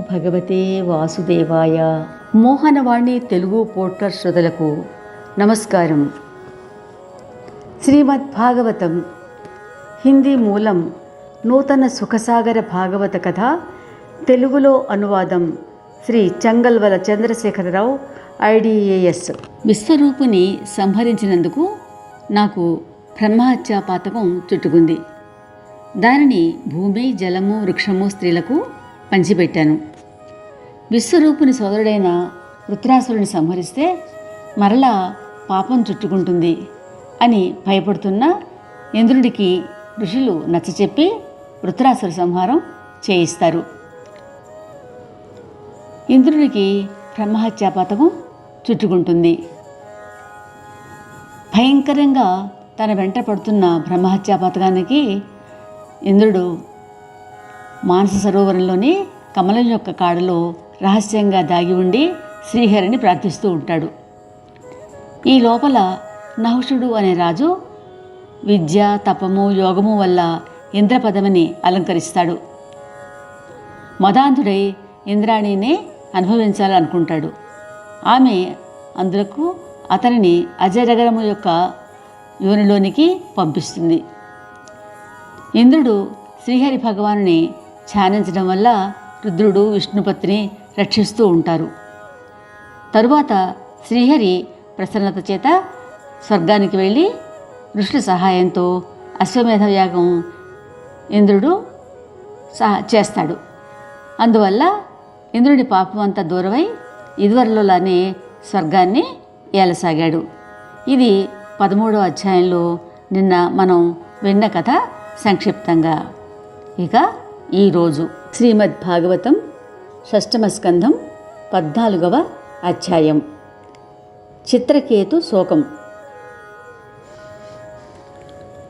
భగవతే వాసుదేవాయ. మోహనవాణి తెలుగు పోర్టర్ శ్రోతలకు నమస్కారం. శ్రీమద్ భాగవతం హిందీ మూలం నూతన సుఖసాగర భాగవత కథ తెలుగులో అనువాదం శ్రీ చంగల్వల చంద్రశేఖరరావు ఐడిఏఎస్. విశ్వరూపుని సంహరించినందుకు నాకు బ్రహ్మహత్యా పాతకం చుట్టుకుంది. దానిని భూమి జలము వృక్షము స్త్రీలకు పంచిపెట్టాను. విశ్వరూపుని సోదరుడైన వృత్రాసురుని సంహరిస్తే మరలా పాపం చుట్టుకుంటుంది అని భయపడుతున్న ఇంద్రుడికి ఋషులు నచ్చచెప్పి వృత్రాసుర సంహారం చేయిస్తారు. ఇంద్రుడికి బ్రహ్మహత్యా పథకం చుట్టుకుంటుంది. భయంకరంగా తన వెంట పడుతున్న బ్రహ్మహత్యా పథకానికి ఇంద్రుడు మానస సరోవరంలోని కమలం యొక్క కాడలో రహస్యంగా దాగి ఉండి శ్రీహరిని ప్రార్థిస్తూ ఉంటాడు. ఈ లోపల నహుషుడు అనే రాజు విద్య తపము యోగము వల్ల ఇంద్రపదమిని అలంకరిస్తాడు. మదాంధుడై ఇంద్రాణిని అనుభవించాలనుకుంటాడు. ఆమె అందులకు అతనిని అజరగరము యొక్క యోనిలోనికి పంపిస్తుంది. ఇంద్రుడు శ్రీహరి భగవానుని ధ్యానించడం వల్ల రుద్రుడు విష్ణుపత్ని రక్షిస్తూ ఉంటారు. తరువాత శ్రీహరి ప్రసన్నత చేత స్వర్గానికి వెళ్ళి ఋషుల సహాయంతో అశ్వమేధ యాగం ఇంద్రుడు సహ చేస్తాడు. అందువల్ల ఇంద్రుడి పాపం అంతా దూరమై ఇదివరలోలానే స్వర్గాన్ని ఏలసాగాడు. ఇది పదమూడవ అధ్యాయంలో నిన్న మనం విన్న కథ సంక్షిప్తంగా. ఇక ఈరోజు శ్రీమద్ భాగవతం షష్టమ స్కంధం పద్నాలుగవ అధ్యాయం. చిత్రకేతు శోకం.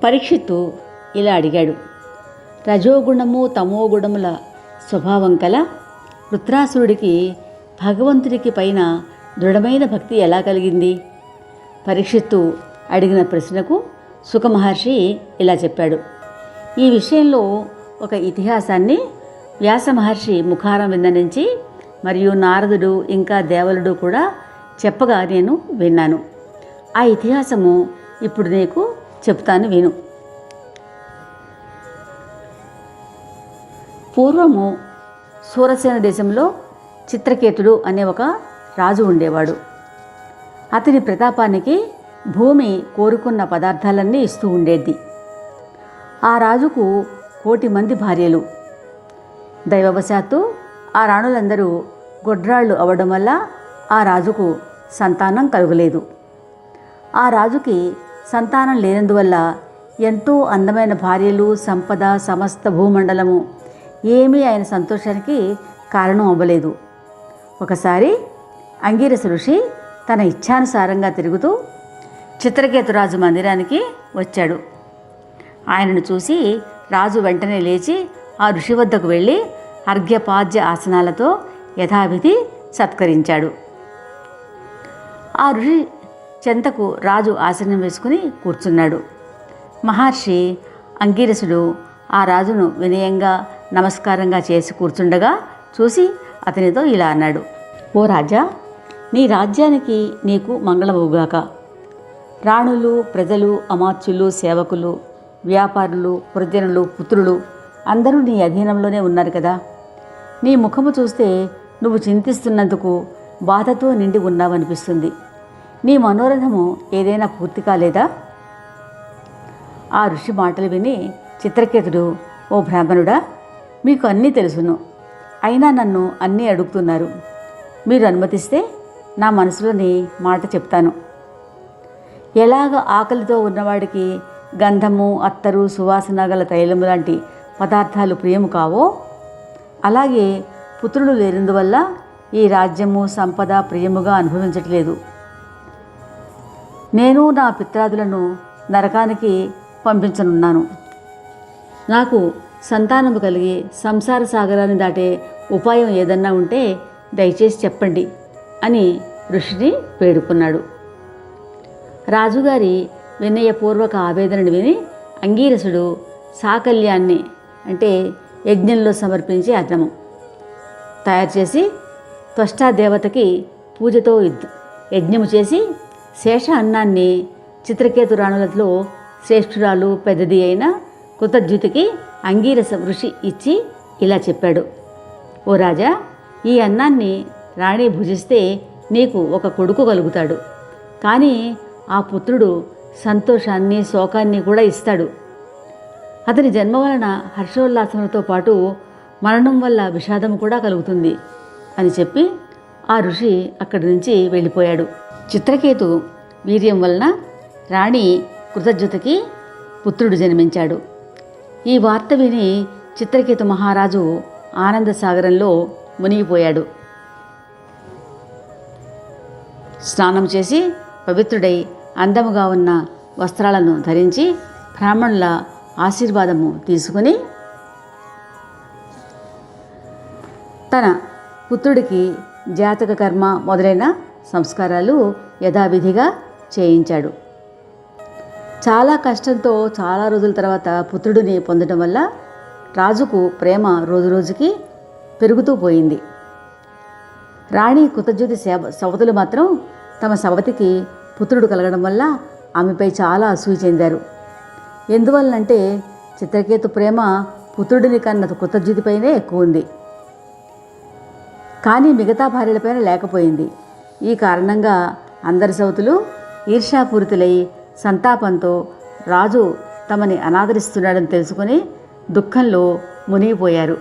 పరీక్షిత్తు ఇలా అడిగాడు. రజోగుణము తమోగుణముల స్వభావం కల వృత్రాసురుడికి భగవంతుడికి పైన దృఢమైన భక్తి ఎలా కలిగింది? పరీక్షిత్తు అడిగిన ప్రశ్నకు సుఖమహర్షి ఇలా చెప్పాడు. ఈ విషయంలో ఒక ఇతిహాసాన్ని వ్యాస మహర్షి ముఖారం వింద నుంచి మరియు నారదుడు ఇంకా దేవలుడు కూడా చెప్పగా నేను విన్నాను. ఆ ఇతిహాసము ఇప్పుడు నీకు చెప్తాను విను. పూర్వము సూరసేన దేశంలో చిత్రకేతుడు అనే ఒక రాజు ఉండేవాడు. అతని ప్రతాపానికి భూమి కోరుకున్న పదార్థాలన్నీ ఇస్తూ ఉండేది. ఆ రాజుకు కోటి మంది భార్యలు. దైవవశాత్తు ఆ రాణులందరూ గొడ్రాళ్ళు అవ్వడం వల్ల ఆ రాజుకు సంతానం కలుగలేదు. ఆ రాజుకి సంతానం లేనందువల్ల ఎంతో అందమైన భార్యలు సంపద సమస్త భూమండలము ఏమీ ఆయన సంతోషానికి కారణం అవ్వలేదు. ఒకసారి అంగీరస ఋషి తన ఇచ్ఛానుసారంగా తిరుగుతూ చిత్రకేతురాజు మందిరానికి వచ్చాడు. ఆయనను చూసి రాజు వెంటనే లేచి ఆ ఋషి వద్దకు వెళ్ళి అర్ఘ్యపాద్య ఆసనాలతో యథావిధి సత్కరించాడు. ఆ ఋషి చెంతకు రాజు ఆసనం వేసుకుని కూర్చున్నాడు. మహర్షి అంగీరసుడు ఆ రాజును వినయంగా నమస్కారంగా చేసి కూర్చుండగా చూసి అతనితో ఇలా అన్నాడు. ఓ రాజా నీ రాజ్యానికి నీకు మంగళమవుగాక. రాణులు ప్రజలు అమాత్యులు సేవకులు వ్యాపారులు పురజనులు పుత్రులు అందరూ నీ అధీనంలోనే ఉన్నారు కదా. నీ ముఖము చూస్తే నువ్వు చింతిస్తున్నందుకు బాధతో నిండి ఉన్నావనిపిస్తుంది. నీ మనోరథము ఏదైనా పూర్తి కాలేదా? ఆ ఋషి మాటలు విని చిత్రకేతుడు ఓ బ్రాహ్మణుడా మీకు అన్నీ తెలుసును. అయినా నన్ను అన్నీ అడుగుతున్నారు. మీరు అనుమతిస్తే నా మనసులోని మాట చెప్తాను. ఎలాగ ఆకలితో ఉన్నవాడికి గంధము అత్తరు సువాసన గల తైలము లాంటి పదార్థాలు ప్రియము కావో? అలాగే పుత్రులు లేనందువల్ల ఈ రాజ్యము సంపద ప్రియముగా అనుభవించట్లేదు. నేను నా పిత్రాదులను నరకానికి పంపించనున్నాను. నాకు సంతానము కలిగి సంసార సాగరాన్ని దాటే ఉపాయం ఏదన్నా ఉంటే దయచేసి చెప్పండి అని ఋషిని వేడుకున్నాడు రాజుగారి వినయపూర్వక ఆవేదనను విని అంగీరసుడు సాకల్యాన్ని అంటే యజ్ఞంలో సమర్పించే అన్నము తయారు చేసి త్వష్టాదేవతకి పూజతో యజ్ఞము చేసి శేష అన్నాన్ని చిత్రకేతు రాణులతో శ్రేష్ఠురాలు పెద్దది అయిన కృతజ్యుతికి అంగీరస ఋషి ఇచ్చి ఇలా చెప్పాడు. ఓ రాజా ఈ అన్నాన్ని రాణి భుజిస్తే నీకు ఒక కొడుకు కలుగుతాడు. కానీ ఆ పుత్రుడు సంతోషాన్ని శోకాన్ని కూడా ఇస్తాడు. అతని జన్మ వలన హర్షోల్లాసములతో పాటు మరణం వల్ల విషాదం కూడా కలుగుతుంది అని చెప్పి ఆ ఋషి అక్కడి నుంచి వెళ్ళిపోయాడు. చిత్రకేతు వీర్యం వలన రాణి కృతజ్ఞతకి పుత్రుడు జన్మించాడు. ఈ వార్త విని చిత్రకేతు మహారాజు ఆనంద సాగరంలో మునిగిపోయాడు. స్నానం చేసి పవిత్రుడై అందముగా ఉన్న వస్త్రాలను ధరించి బ్రాహ్మణుల ఆశీర్వాదము తీసుకుని తన పుత్రుడికి జాతక కర్మ మొదలైన సంస్కారాలు యథావిధిగా చేయించాడు. చాలా కష్టంతో చాలా రోజుల తర్వాత పుత్రుడిని పొందడం వల్ల రాజుకు ప్రేమ రోజు రోజుకి పెరుగుతూ పోయింది. రాణి కృతజ్యోతి సేవ సవతులు మాత్రం తమ సవతికి పుత్రుడు కలగడం వల్ల ఆమెపై చాలా అసూయ చెందారు. ఎందువల్లంటే చిత్రకేతు ప్రేమ పుత్రుడిని కన్న కృతజ్యోతిపైనే ఎక్కువ ఉంది. కానీ మిగతా భార్యలపైన లేకపోయింది. ఈ కారణంగా అందరి సౌతులు ఈర్ష్యాపూరితులై సంతాపంతో రాజు తమని అనాదరిస్తున్నాడని తెలుసుకుని దుఃఖంలో మునిగిపోయారు.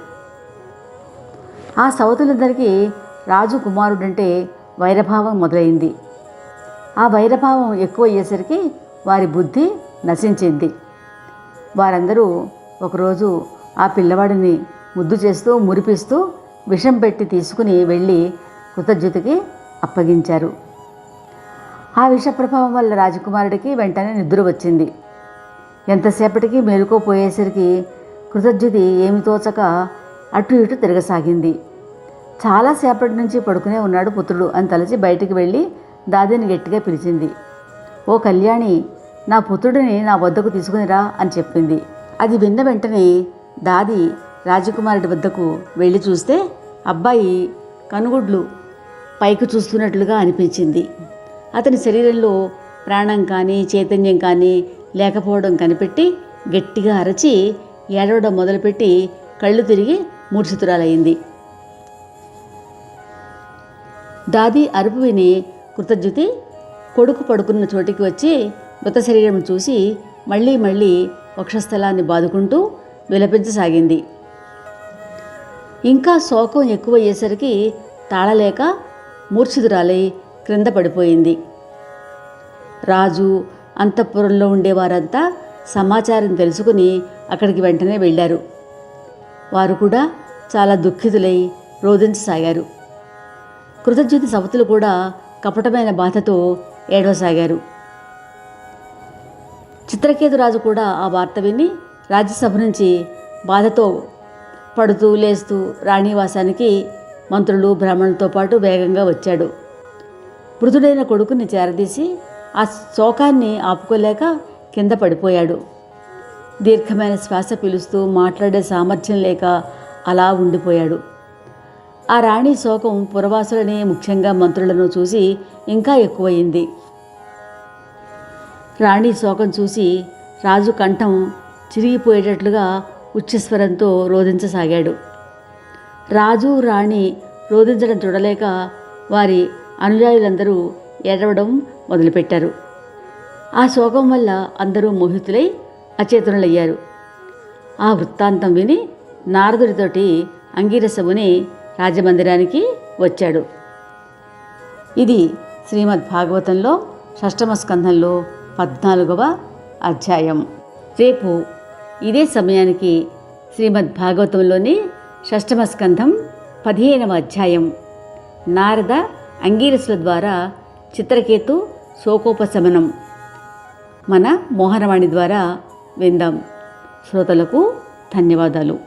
ఆ సౌతులందరికీ రాజు కుమారుడంటే వైరభావం మొదలైంది. ఆ వైరభావం ఎక్కువ అయ్యేసరికి వారి బుద్ధి నశించింది. వారందరూ ఒకరోజు ఆ పిల్లవాడిని ముద్దు చేస్తూ మురిపిస్తూ విషం పెట్టి తీసుకుని వెళ్ళి కృతజ్ఞతకి అప్పగించారు. ఆ విష ప్రభావం వల్ల రాజకుమారుడికి వెంటనే నిద్ర వచ్చింది. ఎంతసేపటికి మేలుకోపోయేసరికి కృతజ్ఞతి ఏమి తోచక అటు ఇటు తిరగసాగింది. చాలాసేపటి నుంచి పడుకునే ఉన్నాడు పుత్రుడు అని తలచి బయటికి వెళ్ళి దాదిని గట్టిగా పిలిచింది. ఓ కళ్యాణి నా పుత్రుడిని నా వద్దకు తీసుకునిరా అని చెప్పింది. అది విన్న వెంటనే దాది రాజకుమారుడి వద్దకు వెళ్ళి చూస్తే అబ్బాయి కనుగుడ్లు పైకి చూస్తున్నట్లుగా అనిపించింది. అతని శరీరంలో ప్రాణం కానీ చైతన్యం కానీ లేకపోవడం కనిపెట్టి గట్టిగా అరచి ఏడవడం మొదలుపెట్టి కళ్ళు తిరిగి మూర్ఛితురాలయ్యింది దాది అరుపు విని కృతజ్ఞతి కొడుకు పడుకున్న చోటికి వచ్చి మృత శరీరం చూసి మళ్ళీ మళ్ళీ వక్షస్థలాన్ని బాదుకుంటూ విలపించసాగింది. ఇంకా శోకం ఎక్కువయ్యేసరికి తాళలేక మూర్ఛితురాలై క్రింద పడిపోయింది. రాజు అంతఃపురంలో ఉండేవారంతా సమాచారం తెలుసుకుని అక్కడికి వెంటనే వెళ్ళారు. వారు కూడా చాలా దుఃఖితులై రోధించసాగారు. కృతజ్ఞతి సవతులు కూడా కపటమైన బాధతో ఏడవసాగారు. చిత్రకేతురాజు కూడా ఆ వార్త విని రాజ్యసభ నుంచి బాధతో పడుతూ లేస్తూ రాణివాసానికి మంత్రులు బ్రాహ్మణులతో పాటు వేగంగా వచ్చాడు. మృదుడైన కొడుకుని చేరదీసి ఆ శోకాన్ని ఆపుకోలేక కింద పడిపోయాడు. దీర్ఘమైన శ్వాస పిలుస్తూ మాట్లాడే సామర్థ్యం లేక అలా ఉండిపోయాడు. ఆ రాణి శోకం పురవాసులని ముఖ్యంగా మంత్రులను చూసి ఇంకా ఎక్కువయింది. రాణి శోకం చూసి రాజు కంఠం చిరిగిపోయేటట్లుగా ఉచ్చస్వరంతో రోధించసాగాడు. రాజు రాణి రోధించడం చూడలేక వారి అనుయాయులందరూ ఏడవడం మొదలుపెట్టారు. ఆ శోకం వల్ల అందరూ మోహితులై అచేతనులయ్యారు. ఆ వృత్తాంతం విని నారదుడితోటి అంగీరసముని రాజమందిరానికి వచ్చాడు. ఇది శ్రీమద్ భాగవతంలో షష్టమ స్కంధంలో పద్నాలుగవ అధ్యాయం. రేపు ఇదే సమయానికి శ్రీమద్ భాగవతంలోని షష్టమ స్కంధం పదిహేనవ అధ్యాయం. నారద అంగీరసుల ద్వారా చిత్రకేతు శోకోపశమనం. మన మోహనవాణి ద్వారా విందాం. శ్రోతలకు ధన్యవాదాలు.